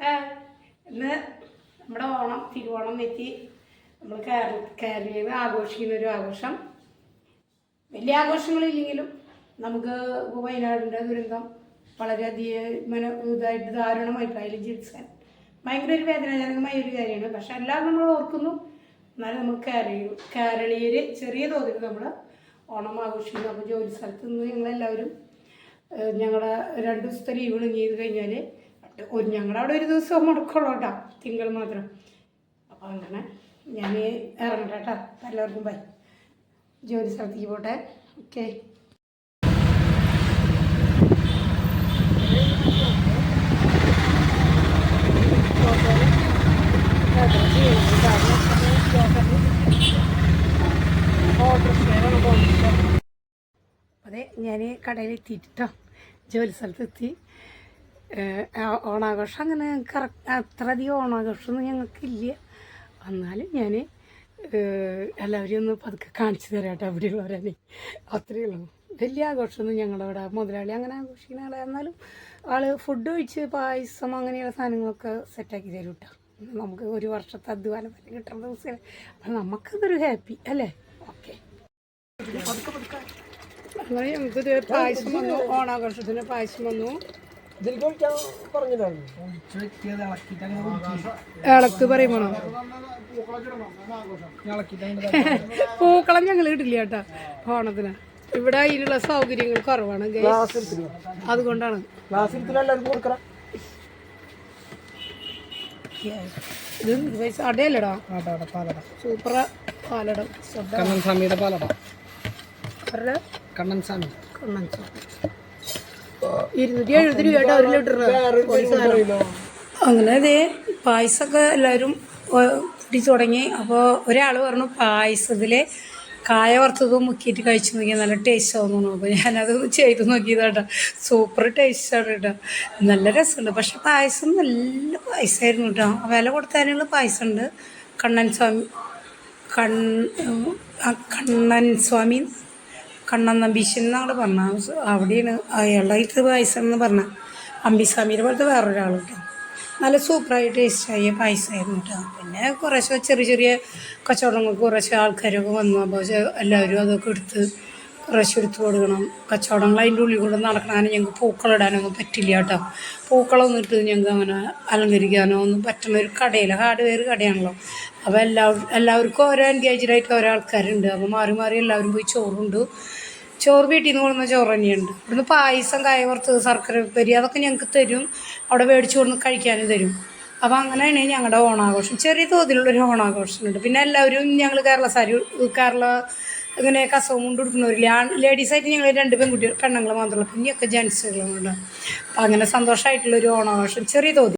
ഇന്ന് നമ്മുടെ ഓണം തിരുവോണം നെറ്റി നമ്മൾ കേരള കേരളീയർ ആഘോഷിക്കുന്ന ഒരു ആഘോഷം. വലിയ ആഘോഷങ്ങളില്ലെങ്കിലും നമുക്ക് വയനാടിന്റെ ദുരന്തം വളരെയധികം മന ഇതായിട്ട് ദാരുണമായിട്ട് അതിൽ ജീവിച്ചാൽ ഭയങ്കര ഒരു വേദനാജനകമായ ഒരു കാര്യമാണ്. പക്ഷെ എല്ലാം നമ്മൾ ഓർക്കുന്നു. എന്നാലും നമ്മൾ കേരളീയ കേരളീയർ ചെറിയ തോതിൽ നമ്മൾ ഓണം ആഘോഷിക്കുന്നു. അപ്പോൾ ജോലി സ്ഥലത്ത് നിന്ന് ഞങ്ങളെല്ലാവരും ഞങ്ങളുടെ രണ്ട് ദിവസത്തെ ലീവ് ഇണങ്ങിയത് കഴിഞ്ഞാൽ ഒരു ഞങ്ങളുടെ അവിടെ ഒരു ദിവസം മുടക്കുള്ളൂ കേട്ടോ തിങ്കൾ മാത്രം. അപ്പോൾ അങ്ങനെ ഞാൻ ഇറങ്ങട്ടെ കേട്ടോ എല്ലാവർക്കും ബൈ ജോലി സ്ഥലത്തേക്ക് പോട്ടെ. ഓക്കെ അതെ ഞാൻ കടയിൽ എത്തിയിട്ടോ ജോലി സ്ഥലത്തെത്തി. ഓണാഘോഷം അങ്ങനെ കറക്റ്റ് അത്രയധികം ഓണാഘോഷമൊന്നും ഞങ്ങൾക്കില്ല. എന്നാലും ഞാൻ എല്ലാവരെയും ഒന്ന് പതുക്കെ കാണിച്ചു തരാം കേട്ടോ അവിടെയുള്ളവരെ അത്രയേ ഉള്ളൂ. വലിയ ആഘോഷമൊന്നും ഞങ്ങളുടെ അവിടെ മുതലാളി അങ്ങനെ ആഘോഷിക്കുന്ന ആളെ. എന്നാലും ആൾ ഫുഡ് ഒഴിച്ച് പായസം അങ്ങനെയുള്ള സാധനങ്ങളൊക്കെ സെറ്റാക്കി തരും കേട്ടോ നമുക്ക് ഒരു വർഷത്തെ അധ്വാനം വരെ കിട്ടുന്ന ദിവസം നമുക്കതൊരു ഹാപ്പി അല്ലേ? ഓക്കെ അങ്ങനെ ഞങ്ങൾക്കിത് പായസം വന്നു ഓണാഘോഷത്തിന് പായസം വന്നു. ഇളക്ക് പറയുമ്പോണോ പൂക്കളം ഞങ്ങൾ ഇടില്ല കേട്ടാ ഓണത്തിന്. ഇവിടെ അതിനുള്ള സൗകര്യങ്ങൾ കുറവാണ് അതുകൊണ്ടാണ്. ഇത് അടയല്ലടാ. സൂപ്പർ പാലടം. കണ്ണൻ സ്വാമിയുടെ പാലട. കണ്ണൻ സ്വാമി കണ്ണൻ ഇരുന്നൂറ്റി എഴുപത് രൂപയുടെ ഒരു ലിറ്റർ അങ്ങനെ അതെ പായസമൊക്കെ എല്ലാവരും കുടിച്ചു തുടങ്ങി. അപ്പോൾ ഒരാൾ പറഞ്ഞു പായസത്തിൽ കായ വറുത്തത് മുക്കിയിട്ട് കഴിച്ചു നോക്കിയാൽ നല്ല ടേസ്റ്റ് തോന്നുന്നു അപ്പോൾ ഞാനത് ചെയ്ത് നോക്കിയതാട്ടോ. സൂപ്പർ ടേസ്റ്റാണ് കേട്ടോ. നല്ല രസമുണ്ട്. പക്ഷെ പായസം നല്ല പായസമായിരുന്നു കേട്ടോ. വില കൊടുത്തതിനുള്ള പായസം ഉണ്ട് കണ്ണൻ സ്വാമി കൺ കണ്ണൻ സ്വാമി കണ്ണൻ നമ്പീശൻ എന്നാണ് പറഞ്ഞ. അവിടെയാണ് അയാളുടെ പായസം എന്ന് പറഞ്ഞ അമ്പിസ്വാമിയുടെ പോലത്തെ വേറൊരാൾ കേട്ടോ. നല്ല സൂപ്പറായി ടേസ്റ്റായ പായസമായിരുന്നു കേട്ടോ. പിന്നെ കുറേശ്ശെ ചെറിയ ചെറിയ കച്ചവടങ്ങൾക്ക് കുറച്ച് ആൾക്കാരൊക്കെ വന്നു. അപ്പോൾ എല്ലാവരും അതൊക്കെ എടുത്ത് കുറേശ്ശെ എടുത്തു കൊടുക്കണം. കച്ചവടങ്ങൾ അതിന്റെ ഉള്ളിൽ കൊണ്ട് നടക്കണാനും ഞങ്ങൾക്ക് പൂക്കളിടാനൊന്നും പറ്റില്ല കേട്ടോ. പൂക്കളൊന്നും ഇട്ട് ഞങ്ങൾക്ക് അങ്ങനെ അലങ്കരിക്കാനോ ഒന്നും പറ്റുന്ന ഒരു കടയില്ല ഹാർഡ്വെയർ കടയാണല്ലോ. അപ്പോൾ എല്ലാവരും എല്ലാവർക്കും ഓരോ എൻഗേജ്ഡായിട്ട് ഓരോ ആൾക്കാരുണ്ട്. അപ്പോൾ മാറി മാറി എല്ലാവരും പോയി ചോറുണ്ട്. ചോറ് വീട്ടിൽ നിന്ന് കൊടുക്കുന്ന ചോറ് തന്നെയുണ്ട്. ഇവിടുന്ന് പായസം കായ വറുത്തത് ശർക്കര ഉപ്പരി അതൊക്കെ ഞങ്ങൾക്ക് തരും. അവിടെ മേടിച്ച് കൊടുന്ന് കഴിക്കാനും തരും. അപ്പോൾ അങ്ങനെയാണ് ഞങ്ങളുടെ ഓണാഘോഷം. ചെറിയ തോതിലുള്ളൊരു ഓണാഘോഷമുണ്ട്. പിന്നെ എല്ലാവരും ഞങ്ങൾ കേരള സാരി കേരള ഇങ്ങനെ കസവും കൊണ്ട് കൊടുക്കുന്നവരില്ല ലേഡീസായിട്ട് ഞങ്ങൾ രണ്ട് പെൺകുട്ടികൾ പെണ്ണുങ്ങൾ മാത്രമല്ല പിന്നെയൊക്കെ ജെൻസുകളുണ്ട് അപ്പം അങ്ങനെ സന്തോഷമായിട്ടുള്ളൊരു ഓണാഘോഷം ചെറിയ തോതിൽ.